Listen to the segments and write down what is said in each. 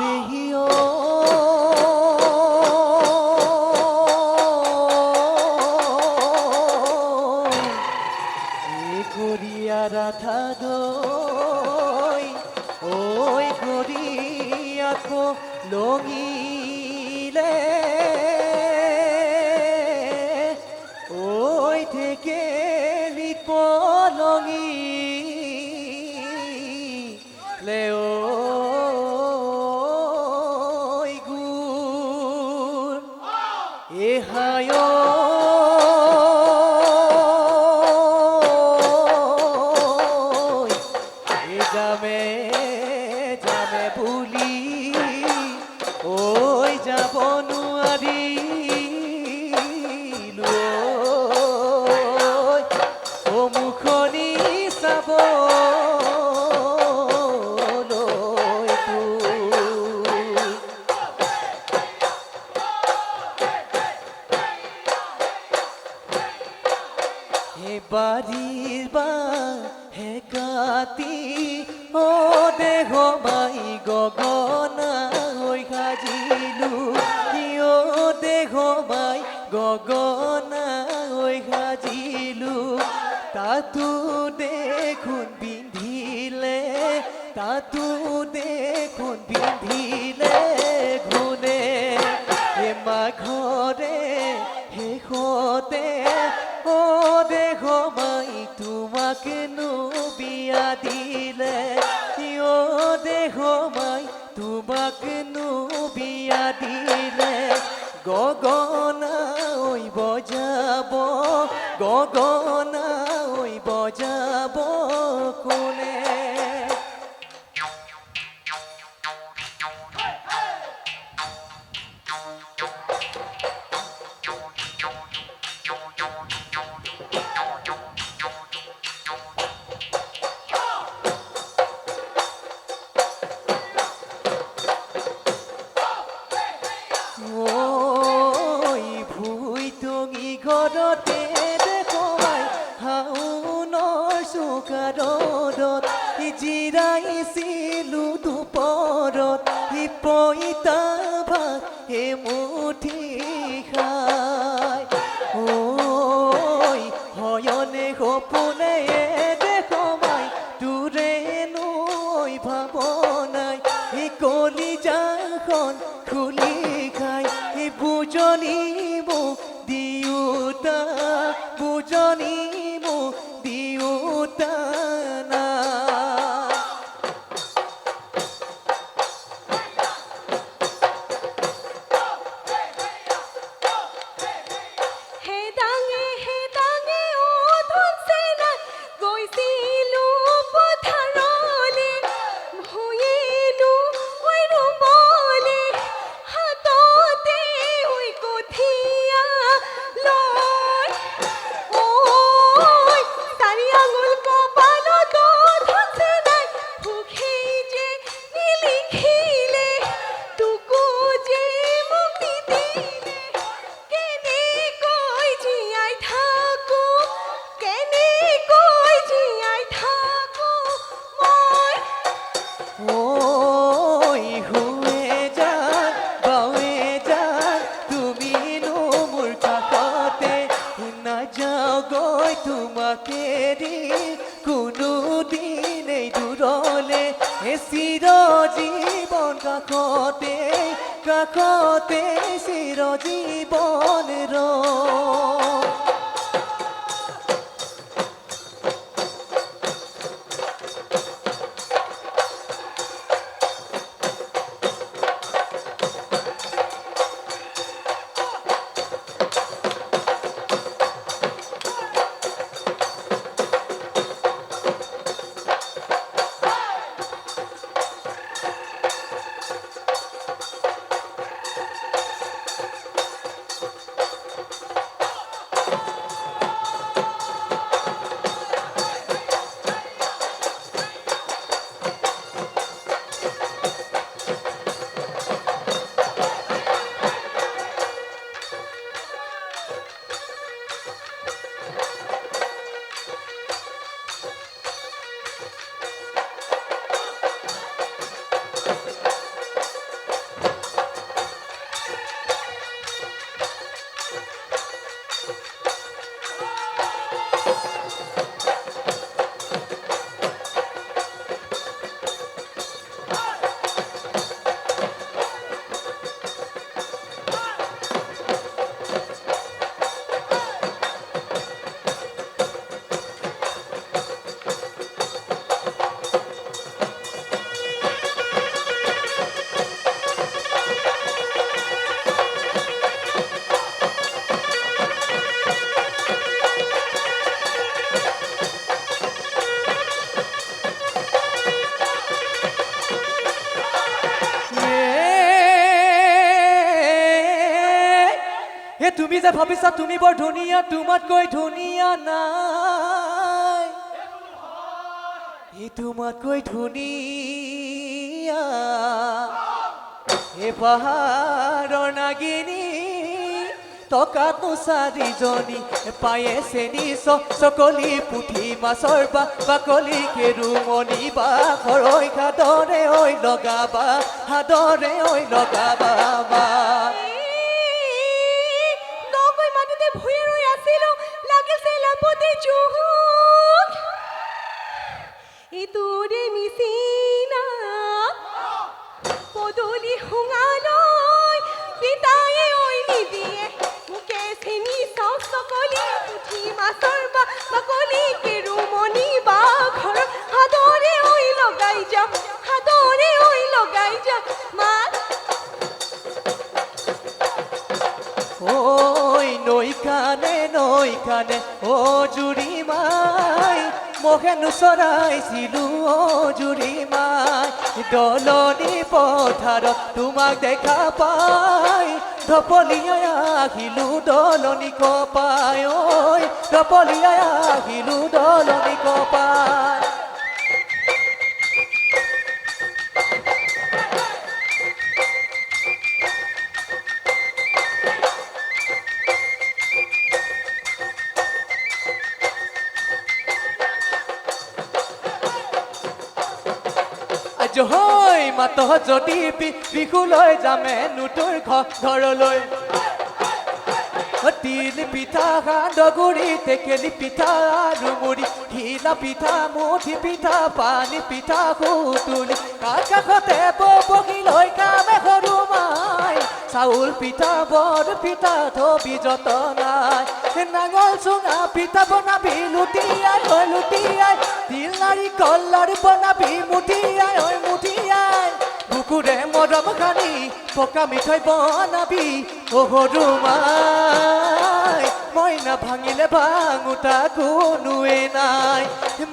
দেহিও। করিয়া রাধা দই ওই করিয়া কো লঙিলে এ কাতি ও দেহ মাই গগনা, ওই সাজিলো ও দেহ মাই গগনা, ওই সাজিলো তাতো দেখোন পিন্ধিলে, তাতো দেখোন পিন্ধিলে ঘুনে। হে মাঘৰে শেষতে ও দেহ মাই, তোমাকে নো তোমাকে বিয়া দিলে গগনা ওই বজাব। গগনা জিৰাইছিলো দুপৰত ই পইতা ভাত এমুঠি খাই ঐ হয়নে সপোনে দেখুৱাই তোৰে নৈ ভাৱনাই এই কলিজাখন খুলি খাই এই বুজনি মোক দিওঁতা বুজনি কাষতে চিৰ যে ভাবিছা তুমি বৰ ধুনীয়া তোমাতকৈ ধুনীয়া নাই। এই তোমাতকৈ ধুনীয়া। এ পাহাৰৰ নাগিনী টকাতো চাৰিজনী পায়ে চেনি চকলি পুঠি মাছৰ বা, বাকলি কেৰুমণি বা ঘৰৈ সাদৰে ঐ লগাবা সাদৰে ঐ লগাবা বা লাপতে চুক কানে অ জুৰি মাই মহেনো চৰাইছিলো অ জুৰি মাই দলনি পথাৰত তোমাক দেখা পাই, ধপলিয়াই আহিলো দলনি কপাই ঐ ধপলিয়াই আহিলো দলনি কপাই আজ হয় মাত যদি বিহুলৈ যামে নুতুৰ ঘ- ঘৰলৈ তিল পিঠা সান্দগুৰি টেকেলি পিঠা আৰু মুড়ি ঘিলা পিঠা, মুঠি পিঠা, পানী পিঠা সুতুলি কাষতে বহি লৈ কামে সৰু মাই চাউল পিঠা বৰ পিঠা থবি যতনাই নাঙল চুঙা পিঠা বনাবি লুটিয়াই হৈ লুটিয়াই তিল নাৰিকল লাড়ু বনাবি মুঠিয়াই হৈ মুঠিয়াই বুকুৰে মৰম খানি, পকা মিঠৈ বনাবি অ সৰু মাই মইনা ভাঙিলে ভাঙোতা কোনোৱে নাই।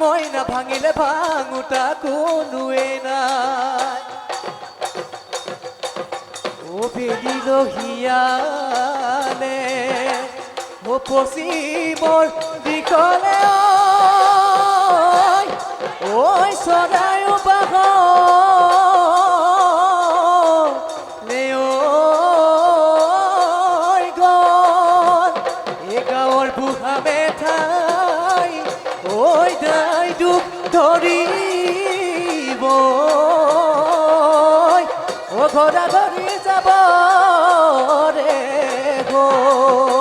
মইনা ভাঙিলে ভাঙোতা কোনোৱে নাই। ও বেলি লহিয়ালে ও পশ্চিমৰ দিশলে ঐ ঐ চৰায়ো বাহ গল এই গাঁৱৰ বুঢ়া মেঠাই ঐ দাই দুখ ধৰিব ও ঘৰা ঘৰি যাব ৰে গৈ।